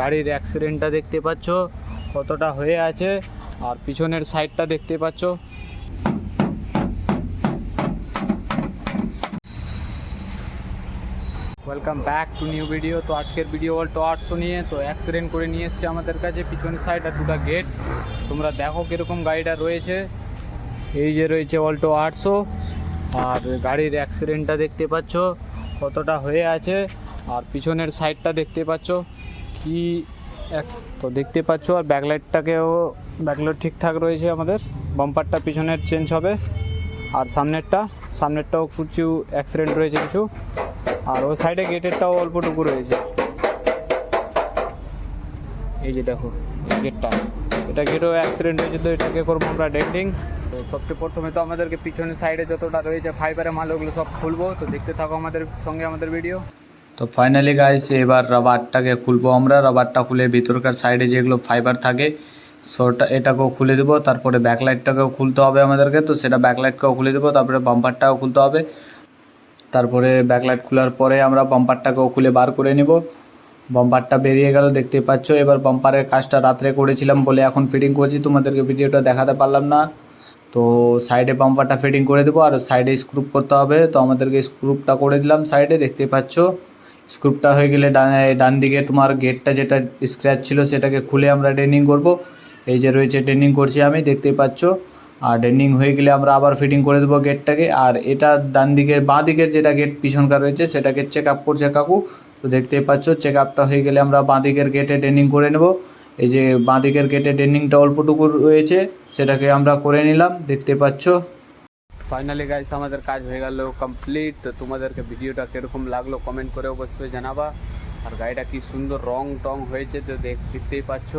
গাড়ির অ্যাক্সিডেন্টটা দেখতে পাচ্ছ, কতটা হয়ে আছে, আর পিছনের সাইডটা দেখতে পাচ্ছ। Welcome back to new video তো আজকের ভিডিও অল্টো আটশো নিয়ে, তো অ্যাক্সিডেন্ট করে নিয়ে এসছে আমাদের কাছে পিছনের সাইড আর দুটো গেট তোমরা দেখো কীরকম গাড়িটা রয়েছে। এই যে রয়েছে অল্টো আটশো আর গাড়ির অ্যাক্সিডেন্টটা দেখতে পাচ্ছ, কতটা হয়ে আছে, আর পিছনের সাইডটা দেখতে পাচ্ছ। কি এক- তো দেখতে পাচ্ছ, আর ব্যাকলাইটটাকেও, ব্যাকলাইট ঠিকঠাক রয়েছে আমাদের। বাম্পারটা পিছনের চেঞ্জ হবে, আর সামনেরটা, সামনেরটাও কিছু অ্যাক্সিডেন্ট রয়েছে কিছু, আর ওই সাইডে গেটেরটাও অল্পটুকু রয়েছে। এই যে দেখো গেটটা এটা গেটও অ্যাক্সিডেন্ট হয়েছে তো এটাকে করব আমরা ডেন্টিং তো সবচেয়ে প্রথমে তো আমাদেরকে পিছনের সাইডে যতটা রয়েছে ফাইবারের মাল ওগুলো সব খুলবো, তো দেখতে থাকো আমাদের সঙ্গে আমাদের ভিডিও তো ফাইনালি গাইস এবার রাবারটাকে খুলবো আমরা। রাবারটা খুলে ভিতরকার সাইডে যেগুলো ফাইবার থাকে সোটা এটাকেও খুলে দেবো। তারপরে ব্যাকলাইটটাকেও খুলতে হবে আমাদেরকে। তো সেটা ব্যাকলাইটকেও খুলে দেবো, তারপরে বাম্পারটাও খুলতে হবে। তারপরে ব্যাকলাইট খোলার পরে আমরা বাম্পারটাকেও খুলে বার করে নিব। বাম্পারটা বেরিয়ে গেল দেখতে পাচ্ছ। এবার বাম্পারের কাজটা রাত্রে করেছিলাম বলে এখন ফিটিং করছি। তোমাদেরকে ভিডিওটা দেখাতে পারলাম না। তো সাইডে বাম্পারটা ফিটিং করে দেবো, আর সাইডে স্ক্রুপ করতে হবে। তো আমাদেরকে স্ক্রুপটা করে দিলাম সাইডে দেখতে পাচ্ছ। স্ক্রুপটা হয়ে গেলে ডান দিকে তোমার গেটটা যেটা স্ক্র্যাচ ছিল সেটাকে খুলে আমরা ডেনিং করব। এই যে রয়েছে ডেনিং করছি আমি, দেখতেই পাচ্ছ। আর ডেনিং হয়ে গেলে আমরা আবার ফিটিং করে দেবো গেটটাকে। আর এটা ডান দিকের, বাঁ দিকের যেটা গেট পিছনকার রয়েছে, সেটাকে চেক আপ করছে কাকু। তো দেখতেই পাচ্ছ চেক আপটা হয়ে গেলে আমরা বাঁ দিকের গেটে ডেনিং করে নেব। এই যে বাঁ দিকের গেটে ডেনিংটা অল্পটুকু রয়েছে, সেটাকে আমরা করে নিলাম। দেখতে পাচ্ছ। ফাইনালি গাইস আমাদের কাজ হয়ে গেল কমপ্লিট তো তোমাদেরকে ভিডিওটা কীরকম লাগল কমেন্ট করে অবশ্যই জানাবা। আর গাড়িটা কি সুন্দর রং টং হয়েছে, তো দেখতেই পাচ্ছ।